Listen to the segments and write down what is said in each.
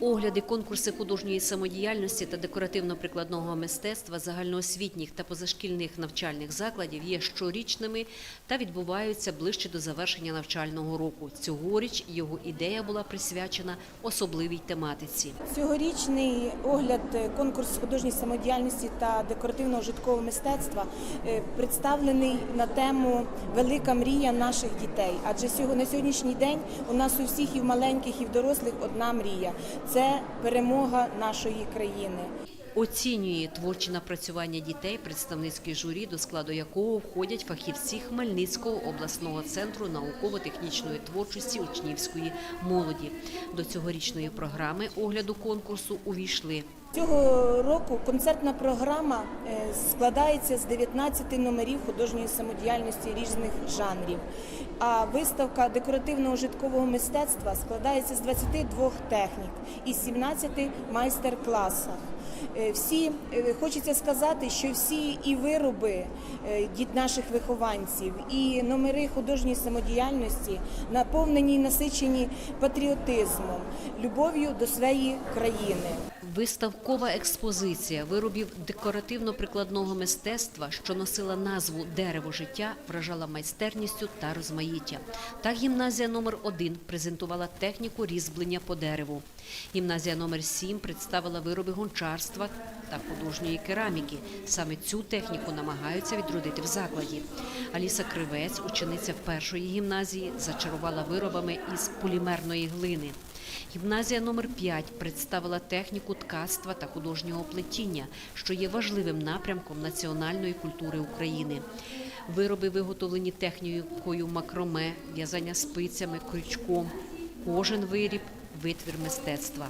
Огляди, конкурси художньої самодіяльності та декоративно-прикладного мистецтва загальноосвітніх та позашкільних навчальних закладів є щорічними та відбуваються ближче до завершення навчального року. Цьогоріч його ідея була присвячена особливій тематиці. Цьогорічний огляд е, конкурс художньої самодіяльності та декоративного житкового мистецтва е, представлений на тему Велика мрія наших дітей. Адже на сьогоднішній день у нас у всіх і в маленьких, і в дорослих одна мрія це перемога нашої країни. Оцінює творчі напрацювання дітей представницький журі, до складу якого входять фахівці Хмельницького обласного центру науково-технічної творчості учнівської молоді. До цьогорічної програми огляду конкурсу увійшли Цього року концертна програма е, складається з 19 номерів художньої самодіяльності різних жанрів. А виставка декоративного житкового мистецтва складається з 22 технік і 17 майстер-класах. Е, Всі е, хочеться сказати, що всі і вироби е, наших вихованців, і номери художньої самодіяльності наповнені і насичені патріотизмом, любов'ю до своєї країни. Виставкова експозиція виробів декоративно-прикладного мистецтва, що носила назву Дерево життя, вражала майстерністю та розмаїття. Так гімназія номер 1 презентувала техніку різьблення по дереву. Гімназія номер 7 представила вироби гончарства та художньої кераміки. Саме цю техніку намагаються відродити в закладі. Аліса Кривець, учениця першої гімназії, зачарувала виробами із полімерної глини. Гімназія номер 5 представила техніку ткацтва та художнього плетіння, що є важливим напрямком національної культури України. Вироби виготовлені технікою макроме, в'язання спицями, крючком. Кожен виріб витвір мистецтва.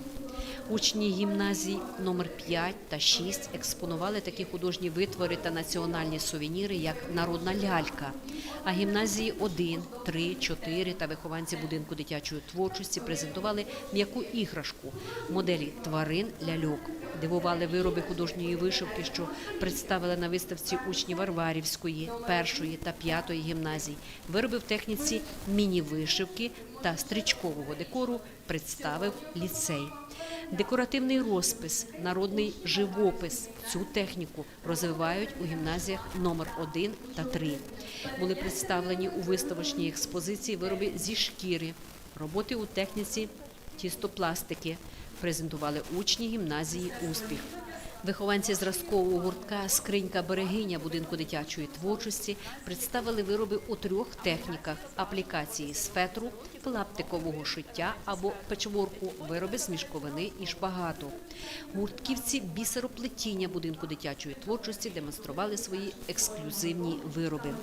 Учні гімназій номер 5 та 6 експонували такі художні витвори та національні сувеніри, як народна лялька. А гімназії 1, 3, 4 та вихованці будинку дитячої творчості презентували м'яку іграшку, моделі тварин ляльок. Дивували вироби художньої вишивки, що представили на виставці учні Варварівської, першої та п'ятої гімназій. Вироби в техніці міні-вишивки та стрічкового декору представив ліцей. Декоративний розпис, народний живопис цю техніку розвивають у гімназіях номер 1 та 3. Були представлені у виставочній експозиції вироби зі шкіри, роботи у техніці тістопластики. Презентували учні гімназії Успіх. Вихованці зразкового гуртка Скринька берегиня будинку дитячої творчості представили вироби у трьох техніках: аплікації з фетру, клаптикового шиття або печворку, вироби з мішковини і шпагату. Гуртківці бісероплетіння будинку дитячої творчості демонстрували свої ексклюзивні вироби.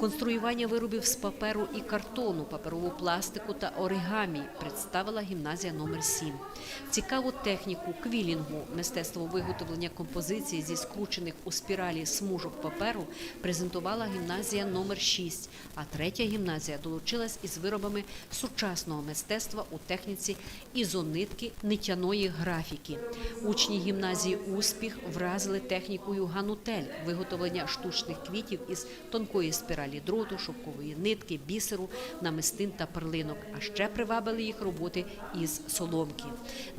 Конструювання виробів з паперу і картону, паперову пластику та оригамі представила гімназія номер 7. Цікаву техніку квілінгу, мистецтво виготовлення композиції зі скручених у спіралі смужок паперу презентувала гімназія номер 6, а третя гімназія долучилась із виробами сучасного мистецтва у техніці ізонитки нитяної графіки. Учні гімназії Успіх вразили технікою ганутель, виготовлення штучних квітів із тонкої спіралі дроту, шовкової нитки, бісеру, намистин та перлинок. А ще привабили їх роботи із соломки.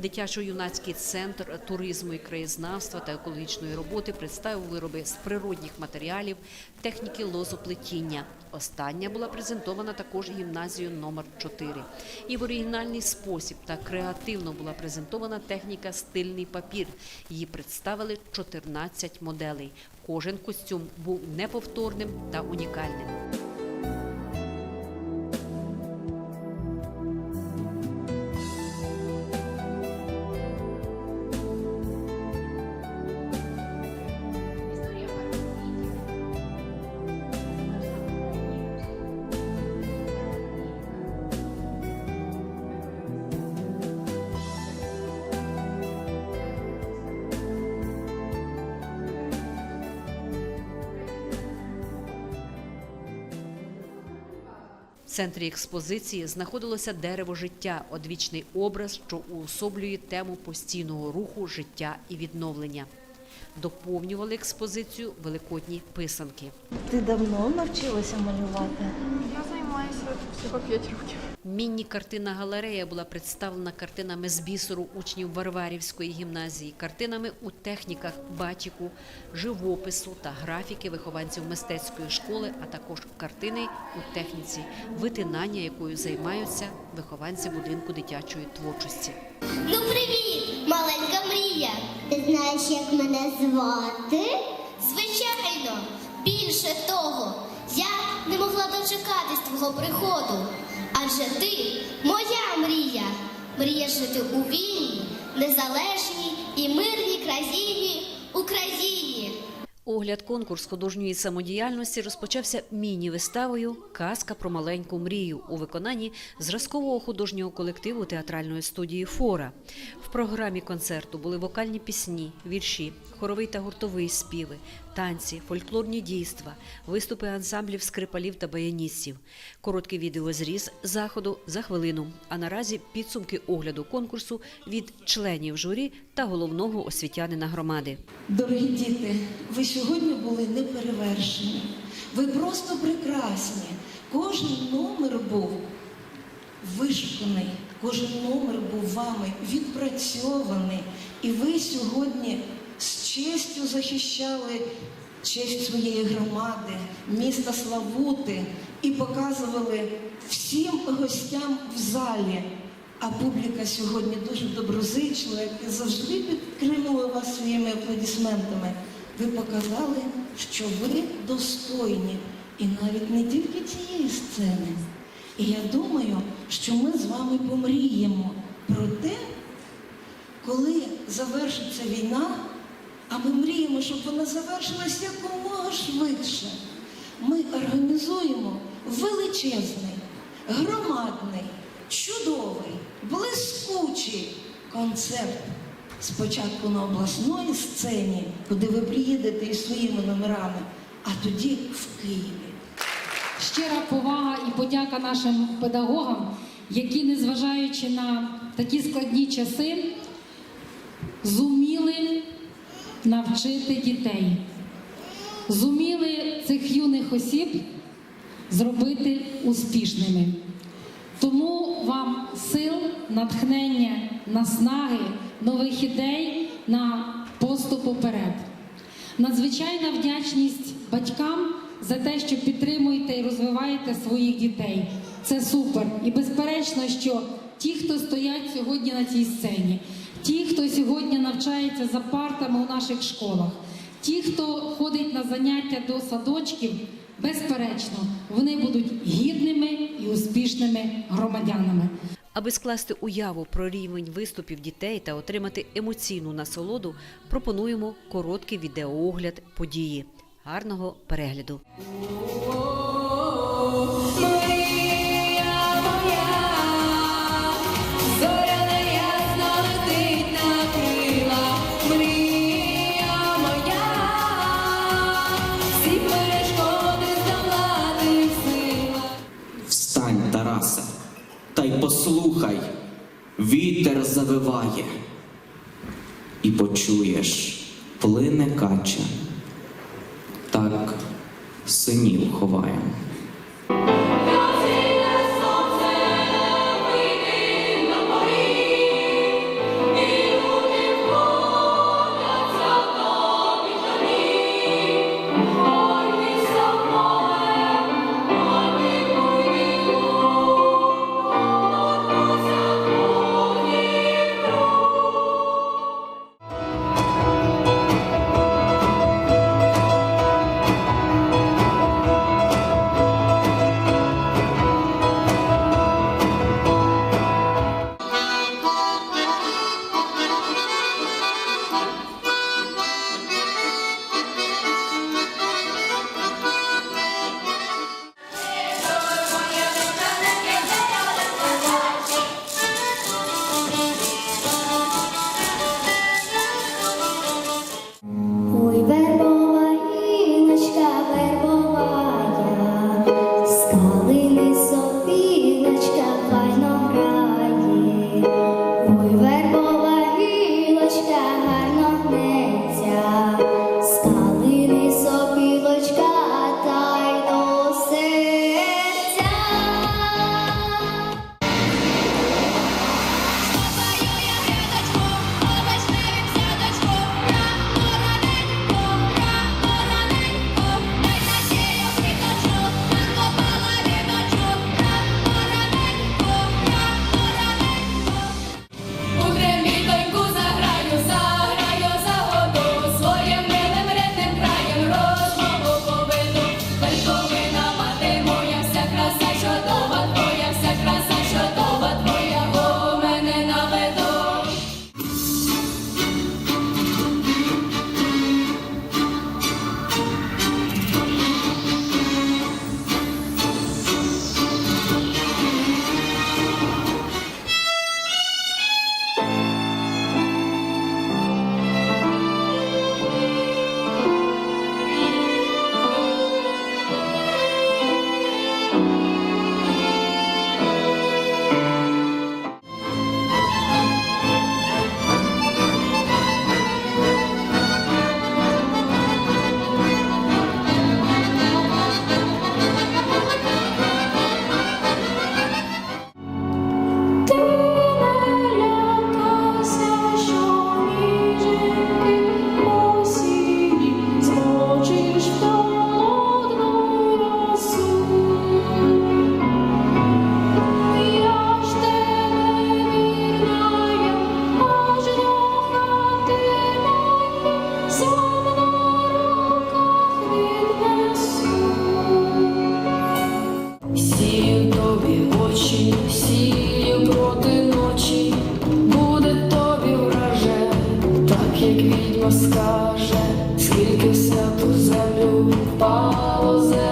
Дитячо-юнацький центр туризму і краєзнавства та екологічної роботи представив вироби з природних матеріалів, техніки лозоплетіння. Остання була презентована також гімназією номер 4. І в оригінальний спосіб та креативно була презентована техніка стильний папір. Її представили 14 моделей. Кожен костюм був неповторним та унікальним. Центрі експозиції знаходилося дерево життя, одвічний образ, що уособлює тему постійного руху, життя і відновлення. Доповнювали експозицію великодні писанки. Ти давно навчилася малювати? Займаюся всього 5 років. Міні-картинна галерея була представлена картинами з бісеру учнів Варварівської гімназії, картинами у техніках батіку, живопису та графіки вихованців мистецької школи, а також картини у техніці, витинання якою займаються вихованці будинку дитячої творчості. Ну привіт, маленька мрія. Ти знаєш, як мене звати? Звичайно, більше того, я не могла дочекатись твого приходу. Адже ти моя мрія. Мрія жити у вільній, незалежній і мирній країні Україні. Огляд конкурс художньої самодіяльності розпочався міні-виставою Казка про маленьку мрію у виконанні зразкового художнього колективу театральної студії Фора. В програмі концерту були вокальні пісні, вірші, хоровий та гуртовий співи, танці, фольклорні дійства, виступи ансамблів скрипалів та баяністів. Короткий відеозріз заходу за хвилину. А наразі підсумки огляду конкурсу від членів журі та головного освітянина громади. Дорогі діти, ви сьогодні були неперевершені. Ви просто прекрасні. Кожен номер був вишуканий, кожен номер був вами відпрацьований. І ви сьогодні честю захищали честь своєї громади, міста Славути і показували всім гостям в залі. А публіка сьогодні дуже доброзичлива, і завжди підтримувала вас своїми аплодисментами. Ви показали, що ви достойні, і навіть не тільки цієї сцени. І я думаю, що ми з вами помріємо про те, коли завершиться війна, а ми мріємо, щоб вона завершилась якомога швидше. Ми організуємо величезний, громадний, чудовий, блискучий концерт. Спочатку на обласної сцені, куди ви приїдете із своїми номерами, а тоді в Києві. Щира повага і подяка нашим педагогам, які, незважаючи на такі складні часи, зуміли навчити дітей, зуміли цих юних осіб зробити успішними. Тому вам сил, натхнення, наснаги, нових ідей на поступ уперед. Надзвичайна вдячність батькам за те, що підтримуєте і розвиваєте своїх дітей. Це супер. І безперечно, що ті, хто стоять сьогодні на цій сцені, сьогодні навчається за партами у наших школах, ті, хто ходить на заняття до садочків, безперечно, вони будуть гідними і успішними громадянами. Аби скласти уяву про рівень виступів дітей та отримати емоційну насолоду, пропонуємо короткий відеоогляд події. Гарного перегляду! Так синів ховає. follows